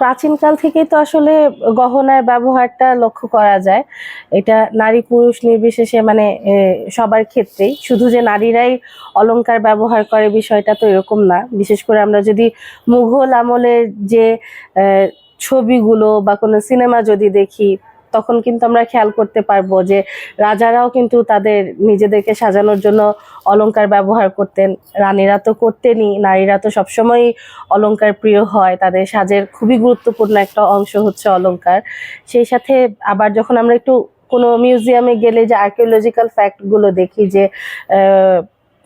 প্রাচীনকাল থেকেই তো আসলে গহনার ব্যবহারটা লক্ষ্য করা যায়। এটা নারী পুরুষ নির্বিশেষে মানে সবার ক্ষেত্রেই। শুধু যে নারীরাই অলঙ্কার ব্যবহার করে বিষয়টা তো এরকম না। বিশেষ করে আমরা যদি মুঘল আমলের যে ছবিগুলো বা কোনো সিনেমা যদি দেখি তখন কিন্তু আমরা খেয়াল করতে পারব যে রাজারাও কিন্তু তাদের নিজেদেরকে সাজানোর জন্য অলংকার ব্যবহার করতেন। রানীরা তো করতেনই, নারীরা তো সবসময় অলংকার প্রিয় হয়। তাদের সাজের খুবই গুরুত্বপূর্ণ একটা অংশ হচ্ছে অলংকার। সেই সাথে আবার যখন আমরা একটু কোনো মিউজিয়ামে গেলে যে আর্কিওলজিক্যাল ফ্যাক্টগুলো দেখি যে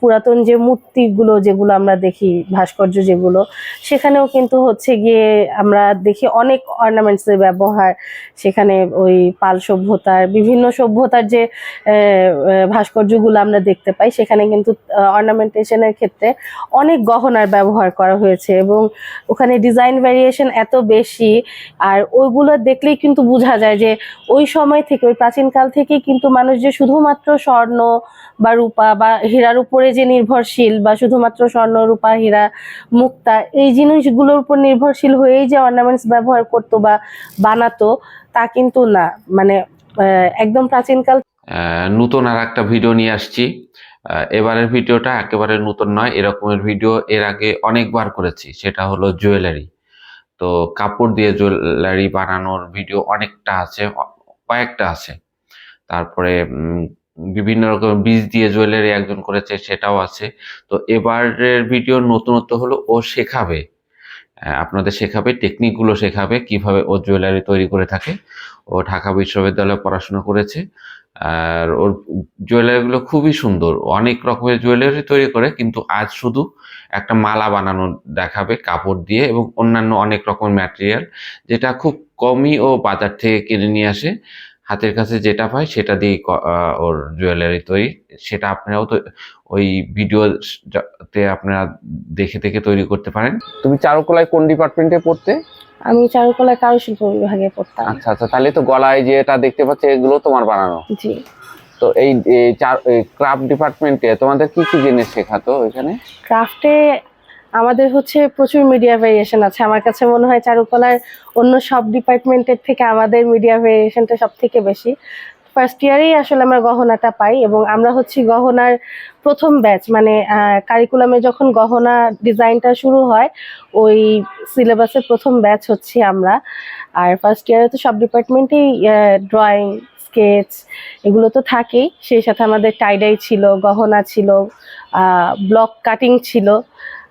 পুরাতন যে মূর্তিগুলো যেগুলো আমরা দেখি, ভাস্কর্য যেগুলো, সেখানেও কিন্তু হচ্ছে গিয়ে আমরা দেখি অনেক অর্নামেন্টসের ব্যবহার। সেখানে ওই পাল সভ্যতার, বিভিন্ন সভ্যতার যে ভাস্কর্যগুলো আমরা দেখতে পাই, সেখানে কিন্তু অর্নামেন্টেশনের ক্ষেত্রে অনেক গহনার ব্যবহার করা হয়েছে এবং ওখানে ডিজাইন ভ্যারিয়েশন এত বেশি, আর ওইগুলো দেখলেই কিন্তু বোঝা যায় যে ওই সময় থেকে, ওই প্রাচীনকাল থেকেই কিন্তু মানুষ যে শুধুমাত্র স্বর্ণ বা রূপা বা হীরার উপরে যে নির্ভরশীল বা শুধুমাত্র স্বর্ণ, রূপা, হীরা, মুক্তা, এই জিনিসগুলোর উপর নির্ভরশীল হয়েই যে অর্নামেন্টস ব্যবহার করতো বা বানাতো, তা কিন্তু না। মানে একদম প্রাচীনকাল নতুন আর একটা ভিডিও নিয়ে আসছি। এবারের ভিডিওটা একেবারে নতুন নয়, এরকমের ভিডিও এর আগে অনেকবার করেছি, সেটা হলো জুয়েলারি তো কাপড় দিয়ে জুয়েলারি বানানোর ভিডিও অনেকটা আছে কয়েকটা আছে। তারপরে বিভিন্ন রকম বীজ দিয়ে জুয়েলারি একজন করেছে, সেটাও আছে। তো এবারের ভিডিও নতুনত্ব হলো ও শেখাবে। আপনাদের শেখাবে, টেকনিকগুলো শেখাবে, কীভাবে ও জুয়েলারি তৈরি করে থাকে। ও ঢাকা বিশ্ববিদ্যালয়ে পড়াশোনা করেছে। আর ওর জুয়েলারিগুলো খুবই সুন্দর। অনেক রকমের জুয়েলারি তৈরি করে, কিন্তু আজ শুধু একটা মালা বানানো দেখাবে, কাপড় দিয়ে এবং অন্যান্য অনেক রকম ম্যাটেরিয়াল যেটা খুব কমই ও বাজার থেকে কিনে নিয়ে আসে। হাতের কাছে যেটা পায় সেটা দিয়েই ক- ওর জুয়েলারি তৈরি। সেটা আপনারাও তো ওই ভিডিওতে আপনারা দেখে দেখে তৈরি করতে পারেন। তুমি চারুকলায় কোন ডিপার্টমেন্টে পড়তে? আমি চারুকলা কারুশিল্প বিভাগে পড়তাম। আচ্ছা আচ্ছা তাহলে তো গলায় যেটা দেখতে পাচ্ছি এগুলো তোমার বানানো। জি। তো এই এই চার ক্রাফট ডিপার্টমেন্টে তোমাদের কি কি জিনিস শেখাতো এখানে ক্রাফটে আমাদের হচ্ছে প্রচুর মিডিয়া ভেরিয়েশন আছে। আমার কাছে মনে হয় চারুকলার অন্য সব ডিপার্টমেন্টের থেকে আমাদের মিডিয়া ভেরিয়েশনটা সব থেকে বেশি। ফার্স্ট ইয়ারেই আসলে আমরা গহনাটা পাই এবং আমরা হচ্ছি গহনার প্রথম ব্যাচ মানে কারিকুলামে যখন গহনা ডিজাইনটা শুরু হয়, ওই সিলেবাসের প্রথম ব্যাচ হচ্ছি আমরা। আর ফার্স্ট ইয়ারে তো সব ডিপার্টমেন্টেই ড্রয়িং স্কেচ এগুলো তো থাকেই। সেই সাথে আমাদের টাইডাই ছিল, গহনা ছিল ব্লক কাটিং ছিল।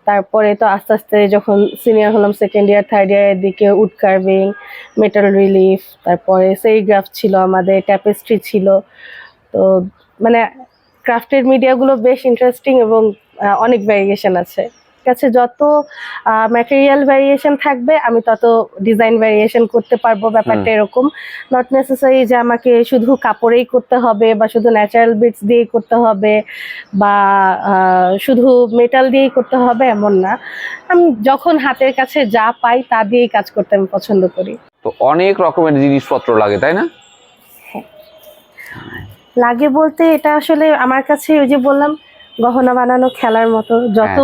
তারপরে তো আস্তে আস্তে যখন সিনিয়র হলাম সেকেন্ড ইয়ার থার্ড ইয়ারের দিকে উড কার্ভিং মেটাল রিলিফ তারপরে সেইগ্রাফ ছিল আমাদের ট্যাপেস্ট্রি ছিল। তো মানে ক্রাফটের মিডিয়াগুলো বেশ ইন্টারেস্টিং এবং অনেক ভ্যারিয়েশন আছে। কাছে যত ম্যাটেরিয়াল ভ্যারিয়েশন থাকবে আমি তত ডিজাইন ভ্যারিয়েশন করতে পারব ব্যাপারটা এরকম। নট নেসেসারি যে আমাকে শুধু কাপড়েই করতে হবে বা শুধু ন্যাচারাল বিটস দিয়েই করতে হবে বা শুধু মেটাল দিয়েই করতে হবে এমন না। আমি যখন হাতের কাছে যা পাই তা দিয়েই কাজ করতে আমি পছন্দ করি। তো অনেক রকমের জিনিসপত্র লাগে তাই না? লাগে বলতে এটা আসলে আমার কাছে ওই যে বললাম গহনা বানানো খেলার মতো। যত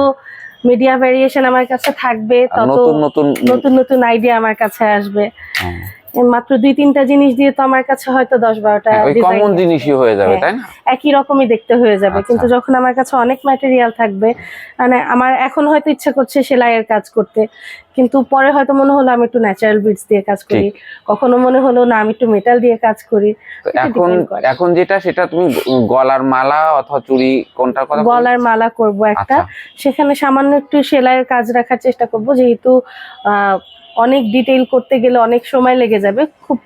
মিডিয়া ভেরিয়েশন আমার কাছে থাকবে তত নতুন নতুন নতুন নতুন আইডিয়া আমার কাছে আসবে। হ্যাঁ, মাত্র দুই তিনটা জিনিস দিয়ে তো আমার কাছে হয়তো দশ বারোটা হ্যাঁ, কমন জিনিসই হয়ে যাবে হ্যাঁ। তাই না? একই রকমই দেখতে হয়ে যাবে। আচ্ছা। কিন্তু যখন আমার কাছে অনেক ম্যাটেরিয়াল থাকবে মানে আমার এখন হয়তো ইচ্ছা করছে সেলাইয়ের কাজ করতে কিন্তু পরে হয়তো মনে হলো আমি একটু ন্যাচারাল বিটস দিয়ে কাজ করি। কখনো মনে হলো না আমি একটু মেটাল দিয়ে কাজ করি। এখন এখন যেটা সেটা তুমি গলার মালা অথবা চুড়ি কোনটার কথা গলার মালা করব একটা। আচ্ছা। সেখানে সামান্য একটু সেলাইয়ের কাজ রাখার চেষ্টা করব যেহেতু আহ, অনেক ডিটেইল করতে গেলে অনেক সময় লেগে যাবে। খুব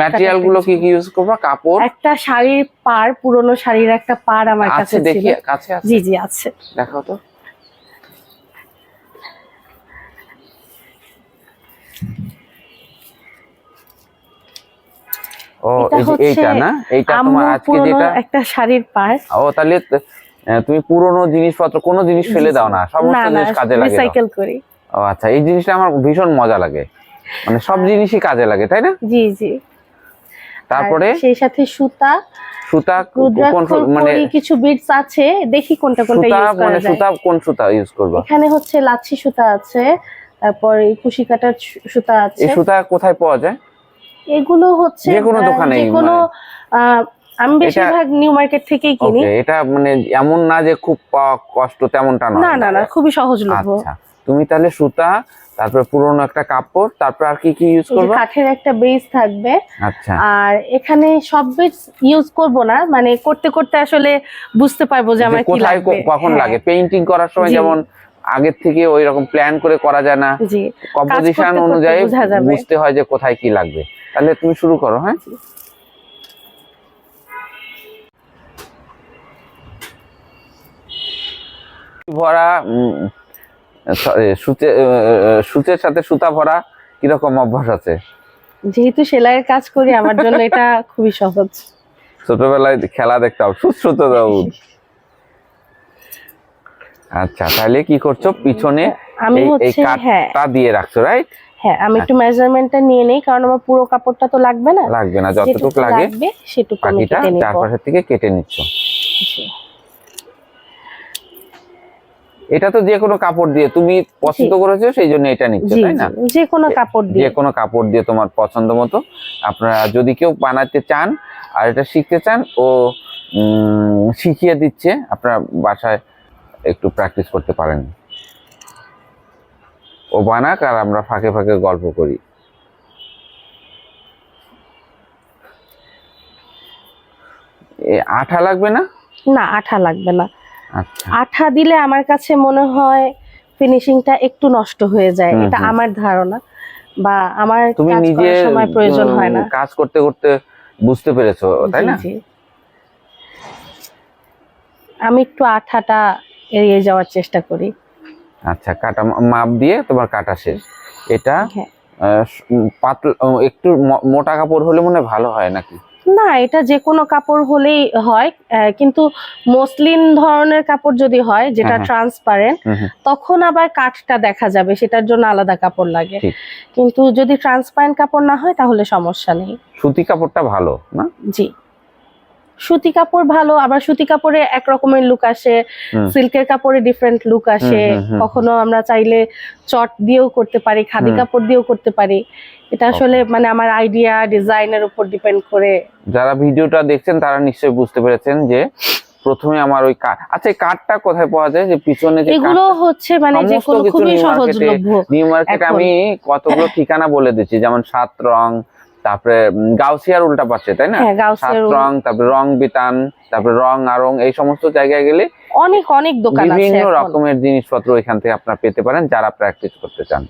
ম্যাটেরিয়াল একটা গুলো কি কি ইউজ করবা? কাপড়? একটা শাড়ির পার পুরনো শাড়ির একটা পার আমার কাছে দেখি কাছে আছে? জি জি আছে। দেখাও তো। ও এইটা না? এইটা তোমার আজকে যেটা? একটা শাড়ির পার ও তাহলে তুমি পুরনো জিনিসপত্র কোনো জিনিস ফেলে দাও না। সমস্ত জিনিস কাজে লাগে রিসাইকেল করি। ও আচ্ছা এই জিনিসটা আমার ভীষণ মজা লাগে। মানে সব জিনিসই কাজে লাগে তাই না? জি জি। তারপরে? সেই সাথে সুতা। সুতা কোন মানে কিছু বিটস আছে দেখি কোনটা কোনটা ইউজ করা মানে যায়। সুতা কোন সুতা ইউজ করবা? এখানে হচ্ছে লাচ্ছি সুতা আছে তারপর এই কুশি কাটার সুতা আছে। এই সুতা কোথায় পাওয়া যায়? এগুলো হচ্ছে যে কোনো দোকানে যে কোনো আহ, আমি বেশিরভাগ নিউ মার্কেট থেকেই কিনি। ওকে এটা মানে এমন না যে খুব কষ্ট তেমনটা না না না খুবই সহজলভ্য। আচ্ছা। তুমি তাহলে সুতা তারপর পুরোনো একটা কাপড় তারপর আর কি কি ইউজ করবে? কাঠের একটা বেস থাকবে। আচ্ছা। আর এখানে সব বেস ইউজ করব না মানে করতে করতে আসলে বুঝতে পারব যে আমার কি কোথায় লাগবে। কখন হ্যাঁ, লাগে? পেইন্টিং করার সময় যেমন আগের থেকে ওই রকম প্ল্যান করে করা যায় না। জি। কম্পোজিশন অনুযায়ী বোঝা বুঝতে হয় যে কোথায় কি লাগবে। তাহলে তুমি শুরু করো হ্যাঁ? ভরা সুচের সাথে সুতা ভরা কীরকম অভ্যাস আছে? যেহেতু সেলাইয়ের কাজ করি আমার জন্য এটা খুবই সহজ। ছোটবেলায় খেলা দেখতাম সুশ্রুত দাউদ আচ্ছা তাহলে কি করছ? পিছনে আমি হচ্ছে হ্যাঁ। দিয়ে রাখছো রাইট হ্যাঁ আমি একটু মেজারমেন্টটা নিয়ে নেই কারণ আমার পুরো কাপড়টা তো লাগবে না? লাগবে না যতটুকু লাগে সেটুকু আমি কেটে নিব। চারপাশের থেকে কেটে নিচ্ছ। এটা তো যে কোনো কাপড় দিয়ে তুমি পছন্দ করেছ সেই জন্য এটা নিচ্ছ তাই না? যে কোনো কাপড় দিয়ে। যে কোনো কাপড় দিয়ে তোমার পছন্দ মতো। আপনারা যদি কেউ বানাতে চান আর এটা শিখতে চান ও শিখিয়ে দিচ্ছে আপনারা বাসায় একটু প্র্যাকটিস করতে পারেন। ও বানাক আর আমরা ফাঁকে ফাঁকে গল্প করি। এ আঠা লাগবে না? না আঠা লাগবে না। আঠা দিলে আমার কাছে মনে হয় ফিনিশিংটা একটু নষ্ট হয়ে যায়। এটা আমার ধারণা বা আমার তুমি নিজে সময় প্রয়োজন হয় না। কাজ করতে করতে বুঝতে পেরেছ তাই না? আমি একটু আঠাটা এড়িয়ে যাওয়ার চেষ্টা করি। আচ্ছা কাটা মাপ দিয়ে তোমার কাটা শেষ। এটা হ্যাঁ। পাতলা একটু মোটা কাপড় হলে মনে ভালো হয় নাকি? না এটা যে কোনো কাপড় হলেই হয় কিন্তু মসলিন ধরনের কাপড় যদি হয় যেটা হ্যাঁ, হ্যাঁ। ট্রান্সপারেন্ট হুম হুম, তখন আবার কাঠটা দেখা যাবে সেটার জন্য আলাদা কাপড় লাগে। কিন্তু যদি ট্রান্সপারেন্ট কাপড় না হয় তাহলে সমস্যা নেই। সুতি কাপড়টা ভালো না? জি। সুতি কাপড় ভালো আবার সুতি কাপড়ে এক রকমের লুক আসে সিল্কের কাপড়ে ডিফারেন্ট লুক আসে। কখনো আমরা চাইলে চট দিয়েও করতে পারি খাদি কাপড় দিয়েও করতে পারি। এটা আসলে মানে আমার আইডিয়া ডিজাইনের উপর ডিপেন্ড করে। যারা ভিডিওটা দেখছেন তারা নিশ্চয়ই বুঝতে পেরেছেন যে প্রথমে আমার ওই কাঠ আচ্ছা এই কাঠটা কোথায় পাওয়া যায়? যে পিছনে যে এগুলো হচ্ছে মানে যে কোনো খুবই সহজলভ্য নিউ মার্কেট আমি কতগুলো ঠিকানা বলে দিচ্ছি। যেমন সাত রং তারপরে গাউসিয়ার উল্টা পাচ্ছে তাই না? হ্যাঁ সাত রং তারপরে রং বিতান তারপরে রং আরং এই সমস্ত জায়গায় গেলে অনেক অনেক দোকান আছে বিভিন্ন রকমের জিনিসপত্র এখান থেকে আপনারা পেতে পারেন যারা প্র্যাকটিস করতে চান।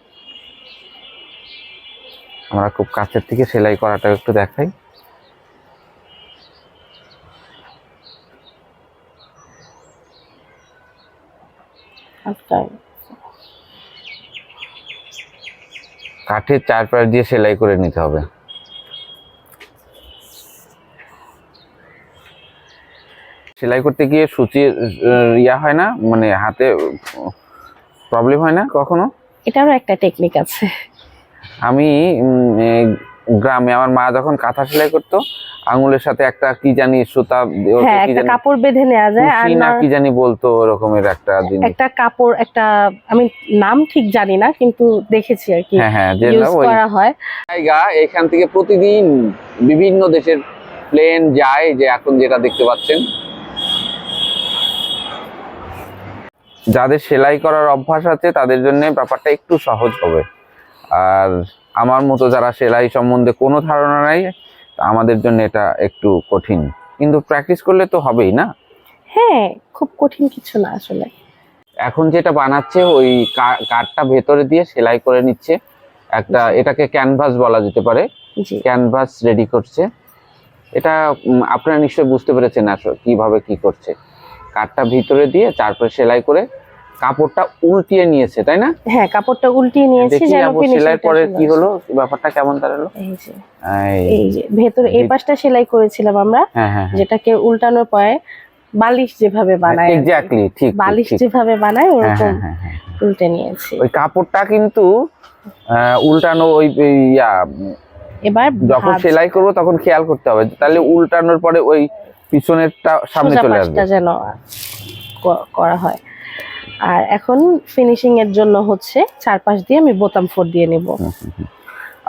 আমরা খুব কাছের থেকে সেলাই করাটা একটু দেখাই। আচ্ছা। কাঠের চারপাশ দিয়ে সেলাই করে নিতে হবে। সেলাই করতে গিয়ে সূচির ইয়া হয় না মানে হাতে প্রবলেম হয় না কখনো? এটারও একটা টেকনিক আছে। আমি গ্রামে আমার মা যখন কাঁথা সেলাই করতো আঙুলের সাথে একটা কি জানি সুতা হ্যাঁ একটা কাপড় বেঁধে নেওয়া যায় আর না কি জানি বলতো ওরকমের একটা জিনিস। একটা কাপড় একটা আমি নাম ঠিক জানি না কিন্তু দেখেছি আর কি হ্যাঁ হ্যাঁ যে করা হয়। জায়গা এখান থেকে প্রতিদিন বিভিন্ন দেশের প্লেন যায় যে এখন যেটা দেখতে পাচ্ছেন। যাদের সেলাই করার অভ্যাস আছে তাদের জন্য ব্যাপারটা একটু সহজ হবে। আর আমার মতো যারা সেলাই সম্বন্ধে কোনো ধারণা নাই আমাদের জন্য এটা একটু কঠিন। কিন্তু প্র্যাকটিস করলে তো হবেই না? হ্যাঁ খুব কঠিন কিছু না আসলে। এখন যেটা বানাচ্ছে ওই কাঠটা ভেতরে দিয়ে সেলাই করে নিচ্ছে। একটা এটাকে ক্যানভাস বলা যেতে পারে। ক্যানভাস রেডি করছে। এটা আপনারা নিশ্চয়ই বুঝতে পেরেছেন আসলে কীভাবে কি করছে। কাঠটা ভিতরে দিয়ে তারপরে সেলাই করে কাপড়টা উল্টিয়ে নিয়েছে তাই না? হ্যাঁ কাপড়টা উল্টিয়ে নিয়েছি যেন সেলাই পরে কি হলো? ব্যাপারটা কেমন দাঁড়াল? এই যে এই, এই যে ভেতরে এই পাশটা সেলাই করেছিলাম আমরা হ্যাঁ হ্যাঁ যেটাকে উল্টানোর পরে বালিশ যেভাবে বানায় এক্স্যাক্টলি ঠিক বালিশ যেভাবে বানায় হ্যাঁ ওরকম হ্যাঁ হ্যাঁ হ্যাঁ। উল্টে নিয়েছি। ওই কাপড়টা কিন্তু উল্টানো ওই ইয়া এবার যখন সেলাই করব তখন খেয়াল করতে হবে। তাহলে উল্টানোর পরে ওই পিছনেরটা সামনে চলে আসবে। যেন করা হয়। আর এখন ফিনিশিং এর জন্য হচ্ছে চারপাশ দিয়ে আমি বোতাম ফোর দিয়ে নেব।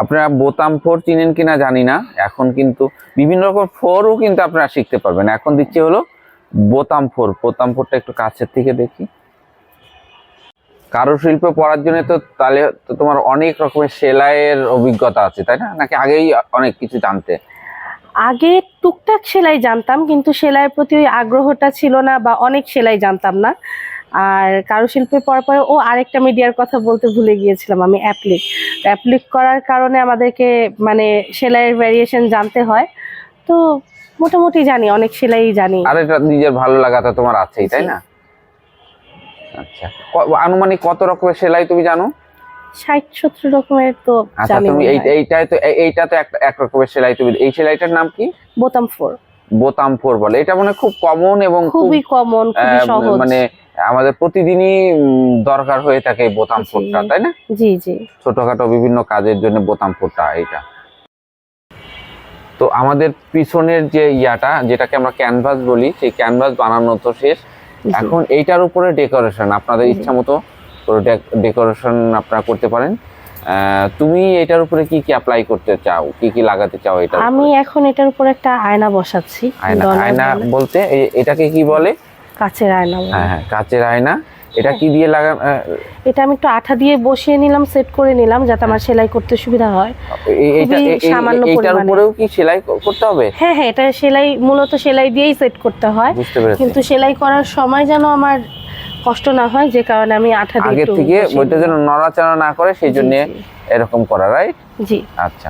আপনারা বোতাম ফোর চিনেন কিনা জানি না। এখন কিন্তু বিভিন্ন রকম ফোরও কিন্তু আপনারা শিখতে পারবেন। এখন দিচ্ছি হলো বোতাম ফোর। বোতাম ফোরটা একটু কাছের থেকে দেখি। কারুশিল্প পড়ার জন্য তো তাহলে তো তোমার অনেক রকমের সেলাইয়ের অভিজ্ঞতা আছে তাই না? নাকি আগেই অনেক কিছু জানতে? আগে টুকটাক সেলাই জানতাম কিন্তু সেলাইয়ের প্রতি ওই আগ্রহটা ছিল না বা অনেক সেলাই জানতাম না। আর কারুশিল্পে পর পরে ও আরেকটা মিডিয়ার কথা বলতে ভুলে গিয়েছিলাম আমি অ্যাপ্লিক। অ্যাপ্লিক করার কারণে আমাদেরকে মানে সেলাইয়ের ভ্যারিয়েশন জানতে হয়। তো মোটামুটি জানি অনেক সেলাই জানি। আর এটা নিজের ভালো লাগাটা তোমার আছেই তাই না? আচ্ছা আনুমানিক কত রকমের সেলাই তুমি জানো? ষাট সত্তর রকমের তো আচ্ছা জানি তুমি এই এইটাই তো এইটা তো এক এক রকমের সেলাই তুমি এই সেলাইটার নাম কি? বোতাম ফোর বোতাম ফোর বলে। এটা মানে খুব কমন এবং খুবই কমন মানে আমাদের প্রতিদিনই দরকার হয়ে থাকে বোতাম ফোরটা তাই না? জি জি। ছোটখাটো বিভিন্ন কাজের জন্য বোতাম ফোরটা এটা তো আমাদের পিছনের যে ইয়াটা যেটাকে আমরা ক্যানভাস বলি সেই ক্যানভাস বানানো তো শেষ। এখন এইটার উপরে ডেকোরেশন আপনাদের ইচ্ছা মতো ডেকোরেশন আপনারা করতে পারেন। তুমি এটার উপরে কি কি অ্যাপ্লাই করতে চাও? কি কি লাগাতে চাও এটা আমি এখন এটার উপর একটা আয়না বসাচ্ছি। আয়না। বলতে এটাকে কি বলে? কাচের আয়না হ্যাঁ হ্যাঁ কাচের আয়না। এটা কি দিয়ে লাগা এটা আমি একটু আঠা দিয়ে বসিয়ে নিলাম সেট করে নিলাম যাতে আমার সেলাই করতে সুবিধা হয়। সামান্য এইটার উপরেও কি সেলাই করতে হবে? হ্যাঁ হ্যাঁ এটা সেলাই মূলত সেলাই দিয়েই সেট করতে হয়। কিন্তু সেলাই করার সময় যেন আমার কষ্ট না হয় যে কারণে আমি আঠা দিয়ে আগে থেকে ওইটা যেন নড়াচড়া না করে সেই জন্য এরকম করা রাইট জি। আচ্ছা।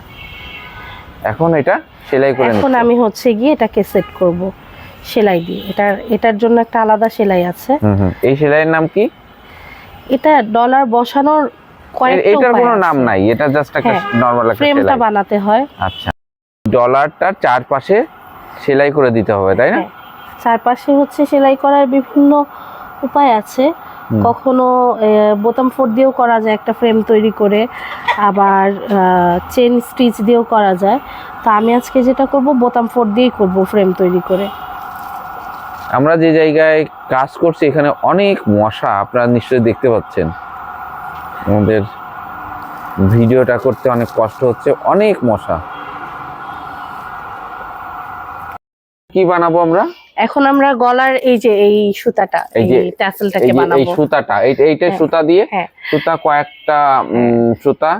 এখন এটা সেলাই করে এখন আমি হচ্ছে গিয়ে এটাকে সেট করব সেলাই দিয়ে। এটার এটার জন্য একটা আলাদা সেলাই আছে। এই সেলাইয়ের নাম কি? এটা ডলার বসানোর কয়েকটা এটার কোনো নাম নাই এটা জাস্ট একটা হ্যাঁ, নরমাল একটা ফ্রেমটা বানাতে হয়। আচ্ছা। ডলারটার চারপাশে সেলাই করে দিতে হবে তাই না? হ্যাঁ। চারপাশে হচ্ছে সেলাই করার বিভিন্ন উপায় আছে। কখনো বোতাম ফোর দিয়েও করা যায় একটা ফ্রেম তৈরি করে। আবার চেন স্টিচ দিয়েও করা যায়। তো আমি আজকে যেটা করব বোতাম ফোর দিয়েই করব ফ্রেম তৈরি করে। আমরা যে জায়গায় কাজ করছি এখানে অনেক মশা আপনারা নিশ্চয়ই দেখতে পাচ্ছেন। আমাদের ভিডিওটা করতে অনেক কষ্ট হচ্ছে অনেক মশা। কি বানাবো আমরা? এখন আমরা গলার এই যে এই সুতাটা এই যে ট্যাসেলটাকে এই এই সুতাটা এই- এইটা হ্যাঁ, সুতা দিয়ে হ্যাঁ। সুতা কয়েকটা সুতা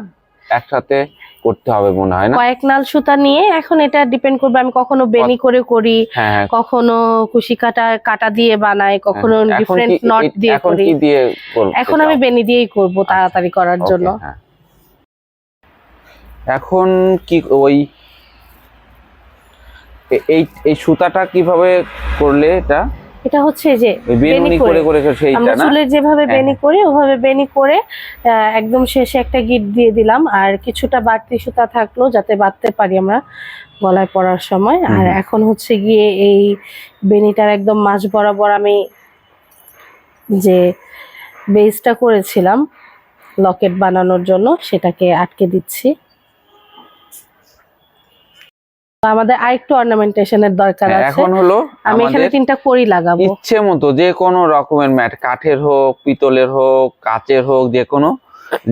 একসাথে করতে হবে মনে হয় না? কয়েক নাল সুতা নিয়ে এখন এটা ডিপেন্ড করবে আমি কখনো বেনি করে করি হ্যাঁ কখনো কুশি কাটা কাটা দিয়ে বানাই কখনো। ডিফারেন্ট নট দিয়ে এখন করি। কি দিয়ে করতে এখন আমি বেনি দিয়েই করব তাড়াতাড়ি করার জন্য। এখন কি ওই এই এই সুতাটা কীভাবে করলে এটা? এটা হচ্ছে যে বেনুনি করে করে। সেইটা আমরা চুলের যেভাবে হ্যাঁ, বেনি করি ওভাবে বেনি করে একদম শেষে একটা গিট দিয়ে দিলাম। আর কিছুটা বাড়তি সুতা থাকল যাতে বাঁধতে পারি আমরা গলায় পরার সময়। আর এখন হচ্ছে গিয়ে এই বেনিটার একদম মাঝ বরাবর আমি যে বেসটা করেছিলাম লকেট বানানোর জন্য সেটাকে আটকে দিচ্ছি। আমাদের আরেকটু অর্নামেন্টেশনের দরকার হ্যাঁ, আছে। এখন হলো আমি এখানে তিনটা করি লাগাবো। ইচ্ছে মতো যে কোনো রকমের ম্যাট কাঠের হোক পিতলের হোক কাচের হোক যে কোনো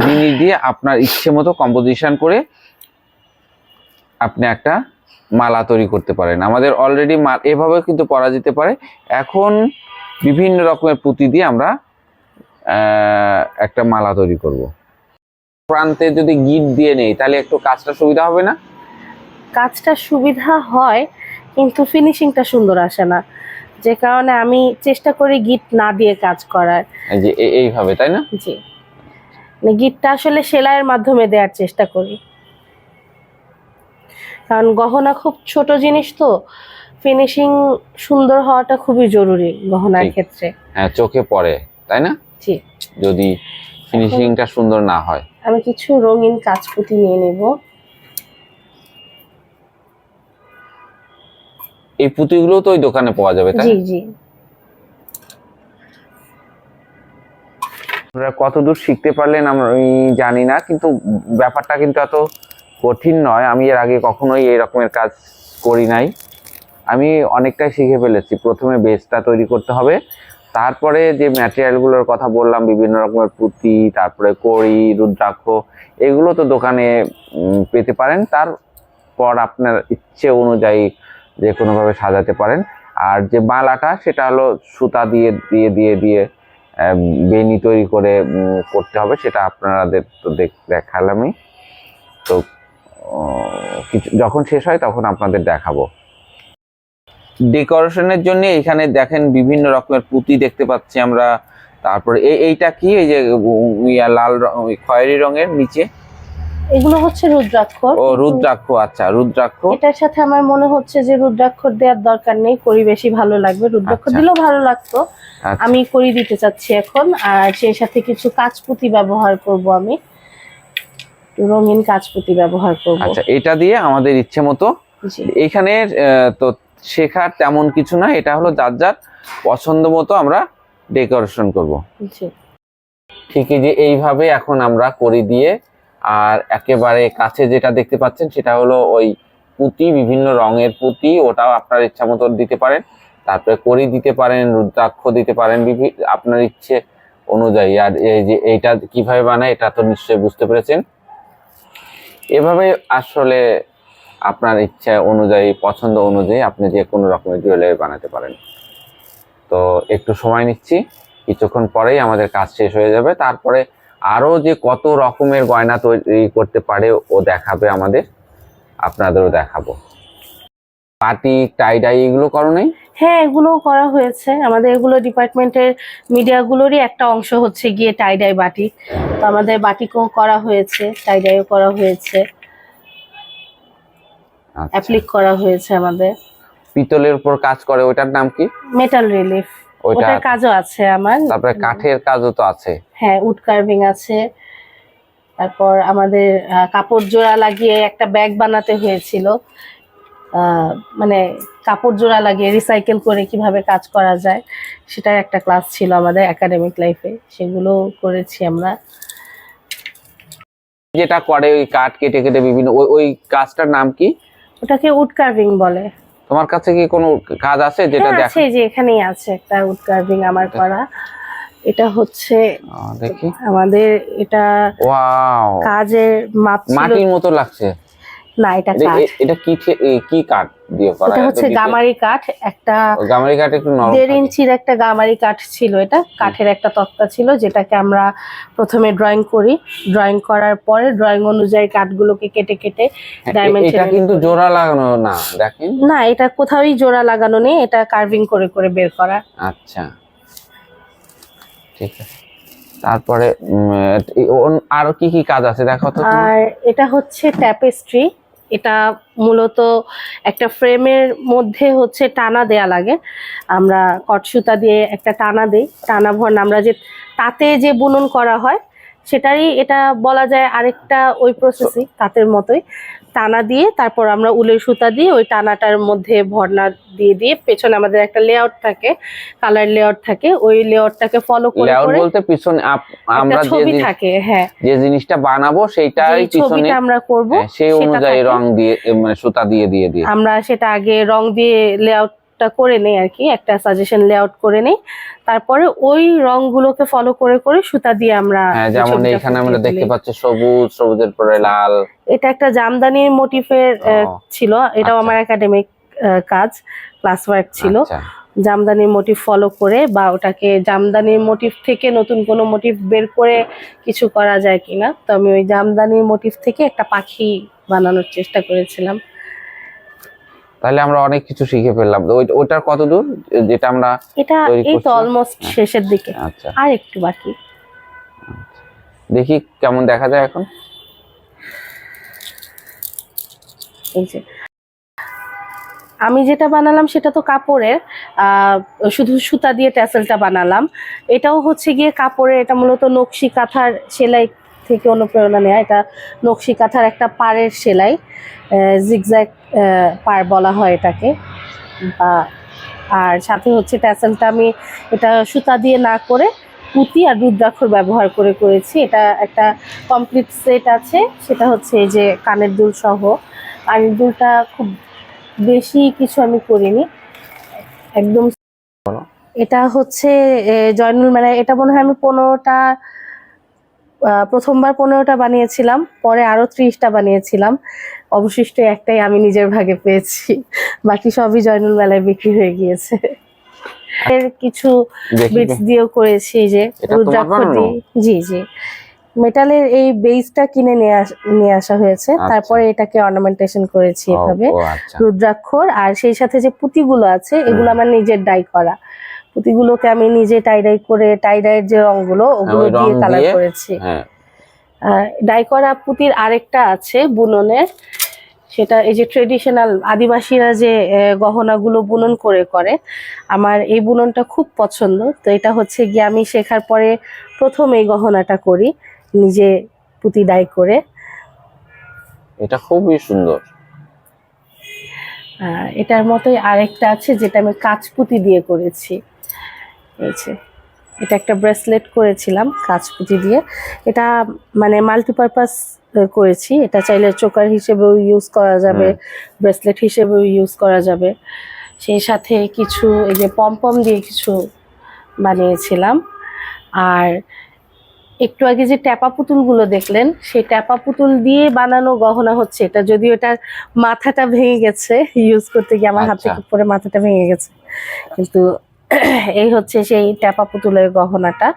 জিনিস দিয়ে আপনার ইচ্ছে মতো কম্পোজিশন করে আপনি একটা মালা তৈরি করতে পারেন। আমাদের অলরেডি এভাবে কিন্তু পরা যেতে পারে। এখন বিভিন্ন রকমের পুঁতি দিয়ে আমরা আহ, একটা মালা তৈরি করব। প্রান্তে যদি গিট দিয়ে নেই তাহলে একটু কাজটা সুবিধা হবে না? কাজটা সুবিধা হয় কিন্তু ফিনিশিংটা সুন্দর আসে না। যে কারণে আমি চেষ্টা করি গিট না দিয়ে কাজ করার। এই এইভাবে তাই না? জি। মানে গিটটা আসলে সেলাইয়ের মাধ্যমে দেওয়ার চেষ্টা করি। কারণ গহনা খুব ছোট জিনিস তো ফিনিশিং সুন্দর হওয়াটা খুবই জরুরি গহনার ক্ষেত্রে। হ্যাঁ চোখে পড়ে তাই না? জি। যদি ফিনিশিংটা সুন্দর না হয়। আমি কিছু রঙিন কাজপুতি নিয়ে নেব। এই পুঁতিগুলো তো ওই দোকানে পাওয়া যাবে তাই জি? জি। আপনারা কতদূর শিখতে পারলেন আমি জানি না কিন্তু ব্যাপারটা কিন্তু এত কঠিন নয়। আমি এর আগে কখনোই এই রকমের কাজ করি নাই। আমি অনেকটাই শিখে ফেলেছি। প্রথমে বেসটা তৈরি করতে হবে তারপরে যে ম্যাটেরিয়ালগুলোর কথা বললাম বিভিন্ন রকমের পুঁতি তারপরে কড়ি রুদ্রাক্ষ এগুলো তো দোকানে পেতে পারেন। তারপর আপনার ইচ্ছে অনুযায়ী যে কোনোভাবে সাজাতে পারেন। আর যে মালাটা, সেটা হলো সুতা দিয়ে দিয়ে দিয়ে দিয়ে বেনি তৈরি করে করতে হবে, সেটা আপনাদের তো দেখ- দেখালামই। তো কিছু, যখন শেষ হয় তখন আপনাদের দেখাবো। ডেকোরেশনের জন্য এখানে দেখেন বিভিন্ন রকমের পুঁতি দেখতে পাচ্ছি আমরা। তারপরে এই এইটা কি? এই যে লাল রং- ওই খয়েরি রঙের নিচে। এগুলো হচ্ছে রুদ্রাক্ষ ও রুদ্রাক্ষ আচ্ছা রুদ্রাক্ষ। এটার সাথে আমার মনে হচ্ছে যে রুদ্রাক্ষর দেওয়ার দরকার নেই করি বেশি ভালো লাগবে। রুদ্রাক্ষ আচ্ছা। দিলেও ভালো লাগতো। আচ্ছা, আমি করি দিতে চাচ্ছি এখন আর সেই সাথে কিছু কাঁচপুতি ব্যবহার করব আমি। রঙিন কাঁচপুতি ব্যবহার করব। আচ্ছা এটা দিয়ে আমাদের ইচ্ছে মতো। এখানে তো শেখার তেমন কিছু না এটা হলো যার যার পছন্দ মতো আমরা ডেকোরেশন করব। ঠিকই যে এইভাবে এখন আমরা করি দিয়ে আর একেবারে কাছে যেটা দেখতে পাচ্ছেন সেটা হলো ওই পুঁতি, বিভিন্ন রঙের পুঁতি, ওটাও আপনার ইচ্ছা মতো দিতে পারেন। তারপরে করি দিতে পারেন, রুদ্রাক্ষ দিতে পারেন, বিভি- আপনার ইচ্ছে অনুযায়ী। আর এই যে এইটা কীভাবে বানায়, এটা তো নিশ্চয়ই বুঝতে পেরেছেন। এভাবে আসলে আপনার ইচ্ছা অনুযায়ী, পছন্দ অনুযায়ী আপনি যে কোনো রকমের জুয়েলারি বানাতে পারেন। তো একটু সময় নিচ্ছি। কিছুক্ষণ পরেই আমাদের কাজ শেষ হয়ে যাবে। তারপরে আরও যে কত রকমের গয়না তৈরি করতে পারে ও দেখাবে আমাদের আপনাদেরও দেখাবো। পাটি টাইডাই এগুলো করো নাই? হ্যাঁ এগুলোও করা হয়েছে। আমাদের এগুলো ডিপার্টমেন্টের মিডিয়াগুলোরই একটা অংশ হচ্ছে গিয়ে টাইডাই বাটি। তো আমাদের বাটিকেও করা হয়েছে টাইডাইও করা হয়েছে। আচ্ছা। অ্যাপ্লিক করা হয়েছে আমাদের। পিতলের উপর কাজ করে ওটার নাম কি? মেটাল রিলিফ ওটার কাজও আছে আমার। তারপরে কাঠের কাজও তো আছে। হ্যাঁ উড কার্ভিং আছে। তারপর আমাদের কাপড় জোড়া লাগিয়ে একটা ব্যাগ বানাতে হয়েছিল। মানে কাপড় জোড়া লাগিয়ে রিসাইকেল করে কীভাবে কাজ করা যায় সেটার একটা ক্লাস ছিল আমাদের একাডেমিক লাইফে সেগুলো করেছি আমরা। যেটা করে ওই কাঠ কেটে কেটে বিভিন্ন ওই ওই কাজটার নাম কি? ওটাকে উড কার্ভিং বলে। তোমার কাছে কি কোনো কাজ আছে যেটা হ্যাঁ আছে যে এখানেই আছে একটা উড কার্ভিং আমার করা। এটা হচ্ছে দেখি। আমাদের এটা ওয়াও। কাজের মাপ মাটির মতো লাগছে। না এটা কাঠ। এটা কি কি কাঠ? দিয়ে করা এটা হচ্ছে? গামারি কাঠ একটা গামারি কাঠ একটু নরম দেড় ইঞ্চির একটা গামারি কাঠ ছিল এটা কাঠের একটা তক্তা ছিল যেটাকে আমরা প্রথমে ড্রয়িং করি। ড্রয়িং করার পরে ড্রয়িং অনুযায়ী কাঠগুলোকে কেটে কেটে হ্যাঁ, এ- dimension এটা কিন্তু জোড়া লাগানো না দেখেন। না এটা কোথাওই জোড়া লাগানো নেই এটা কার্ভিং করে করে বের করা। আচ্ছা। ঠিক আছে। তারপরে আরও কি কি কাজ আছে? দেখো তো আর এটা হচ্ছে ট্যাপেস্ট্রি এটা মূলত একটা ফ্রেমের মধ্যে হচ্ছে টানা দেয়া লাগে। আমরা কটসুতা দিয়ে একটা টানা দিই। টানা ভর আমরা যে তাতে যে বুনন করা হয়, সেটারই এটা বলা যায় আরেকটা ওই প্রসেসই তাঁতের মতোই। টানা দিয়ে তারপর আমরা উলের সুতা দিয়ে ওই টানাটার মধ্যে ভরনা দিয়ে দিয়ে পেছনে আমাদের একটা লেআউট থাকে কালার লেআউট থাকে ওই লেআউটটাকে ফলো করে লেআউট বলতে পিছনে আমরা যে ছবি থাকে হ্যাঁ। যে জিনিসটা বানাবো সেইটাই যেই পিছনে আমরা করব হ্যাঁ, সেই অনুযায়ী রং দিয়ে মানে সুতা দিয়ে দিয়ে দিয়ে। আমরা সেটা আগে রং দিয়ে লেআউটটা করে নেই আর কি একটা সাজেশন লেআউট করে নেই। তারপরে ওই রংগুলোকে ফলো করে করে সুতা দিয়ে আমরা হ্যাঁ যেমন এখানে আমরা দেখতে পাচ্ছি সবুজ সবুজের পরে লাল। এটা একটা জামদানির মোটিফের ছিল। এটাও আচ্ছা। আমার একাডেমিক কাজ ক্লাস ওয়ার্ক ছিল জামদানির মোটিভ ফলো করে বা ওটাকে জামদানির মোটিভ থেকে নতুন কোনো মোটিভ বের করে কিছু করা যায় কিনা। তো আমি ওই জামদানির মোটিভ থেকে একটা পাখি বানানোর চেষ্টা করেছিলাম। তাহলে আমরা অনেক কিছু শিখে ফেললাম। ওইটার কত দূর যেটা আমরা এটা এই তো অলমোস্ট হ্যাঁ। শেষের দিকে। আচ্ছা। আর একটু বাকি। দেখি কেমন দেখা যায় এখন। এই যে। আমি যেটা বানালাম সেটা তো কাপড়ের আহ, শুধু সুতা দিয়ে ট্যাসেলটা বানালাম। এটাও হচ্ছে গিয়ে কাপড়ের এটা মূলত নকশি কাঁথার সেলাই থেকে অনুপ্রেরণা নেওয়া এটা নকশি কাঁথার একটা পাড়ের সেলাই জিগজ্যাগ পার বলা হয় এটাকে। বা আর সাথে হচ্ছে ট্যাসেলটা আমি এটা সুতা দিয়ে না করে পুঁতি আর রুদ্রাক্ষর ব্যবহার করে করেছি। এটা একটা কমপ্লিট সেট আছে। সেটা হচ্ছে এই যে কানের দুল সহ। কানের দুলটা খুব বেশি কিছু আমি করিনি। একদম এটা হচ্ছে জয়নুল মেলা এটা মনে হয় আমি পনেরোটা প্রথমবার পনেরোটা বানিয়েছিলাম পরে আরও ত্রিশটা বানিয়েছিলাম। অবশিষ্ট একটাই আমি নিজের ভাগে পেয়েছি বাকি সবই জয়নুল মেলায় বিক্রি হয়ে গিয়েছে। এর কিছু বিটস দিয়েও করেছি যে রুদ্রাক্ষ জি জি। মেটালের এই বেসটা কিনে নিয়ে আসা হয়েছে। আচ্ছা। তারপরে এটাকে অর্নামেন্টেশন করেছি এভাবে। আচ্ছা। রুদ্রাক্ষর আর সেই সাথে যে পুঁতিগুলো আছে এগুলো আমার নিজের ডাই করা। পুঁতিগুলোকে আমি নিজে টাই ডাই করে টাই ডাইয়ের যে রংগুলো ওগুলো দিয়ে কালার করেছি। হ্যাঁ। ডাই করা পুঁতির আরেকটা আছে বুননের। সেটা এই যে ট্রেডিশনাল আদিবাসীরা যে গহনাগুলো বুনন করে করে আমার এই বুননটা খুব পছন্দ। তো এটা হচ্ছে গিয়ে আমি শেখার পরে প্রথম এই গহনাটা করি নিজে পুঁতি ডাই করে। এটা খুবই সুন্দর। এটার মতোই আরেকটা আছে যেটা আমি কাঁচপুতি দিয়ে করেছি। যে এটা একটা ব্রেসলেট করেছিলাম কাঁচপুতি দিয়ে। এটা মানে মাল্টিপারপাস করেছি। এটা চাইলে চোকার হিসেবেও ইউজ করা যাবে ব্রেসলেট হিসেবেও ইউজ করা যাবে। সেই সাথে কিছু এই যে পমপম দিয়ে কিছু বানিয়েছিলাম। আর একটু আগে যে ট্যাপা পুতুলগুলো দেখলেন সেই ট্যাপা পুতুল দিয়ে বানানো গহনা হচ্ছে এটা। যদিও এটার মাথাটা ভেঙে গেছে ইউজ করতে গিয়ে আমার হাত আচ্ছা। পরে মাথাটা ভেঙে গেছে। কিন্তু এই হচ্ছে সেই ট্যাপা পুতুলের গহনাটা।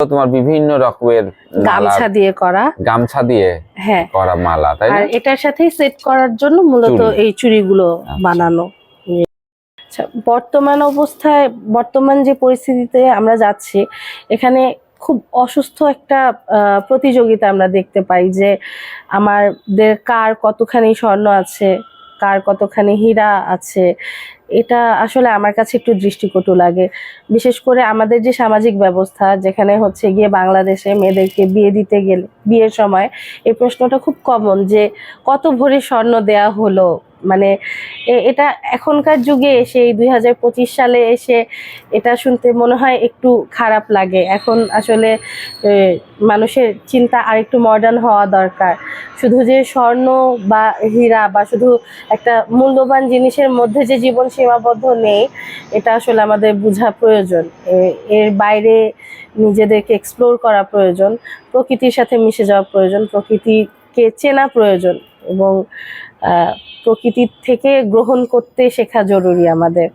তোমার বিভিন্ন রকমের গামছা দিয়ে করা। গামছা দিয়ে হ্যাঁ। করা মালা তাই আর এটার সাথেই সেট করার জন্য মূলত এই চুড়িগুলো আচ্ছা। বানানো। আচ্ছা বর্তমান অবস্থায় বর্তমান যে পরিস্থিতিতে আমরা যাচ্ছি এখানে খুব অসুস্থ একটা প্রতিযোগিতা আমরা দেখতে পাই যে আমাদের কার কতখানি স্বর্ণ আছে কার কতখানি হীরা আছে, এটা আসলে আমার কাছে একটু দৃষ্টিকটু লাগে। বিশেষ করে আমাদের যে সামাজিক ব্যবস্থা, যেখানে হচ্ছে গিয়ে বাংলাদেশে মেয়েদেরকে বিয়ে দিতে গেলে, বিয়ের সময় এই প্রশ্নটা খুব কমন যে কত ভরি স্বর্ণ দেয়া হলো মানে এটা এখনকার যুগে এসে, এই দুই হাজার পঁচিশ সালে এসে এটা শুনতে মনে হয় একটু খারাপ লাগে। এখন আসলে মানুষের চিন্তা আর একটু মডার্ন হওয়া দরকার। শুধু যে স্বর্ণ বা হীরা বা শুধু একটা মূল্যবান জিনিসের মধ্যে যে জীবন সীমাবদ্ধ নেই, এটা আসলে আমাদের বোঝা প্রয়োজন। এর বাইরে নিজেদেরকে এক্সপ্লোর করা প্রয়োজন, প্রকৃতির সাথে মিশে যাওয়া প্রয়োজন, প্রকৃতিকে চেনা প্রয়োজন এবং প্রকৃতির থেকে গ্রহণ করতে শেখা জরুরি আমাদের।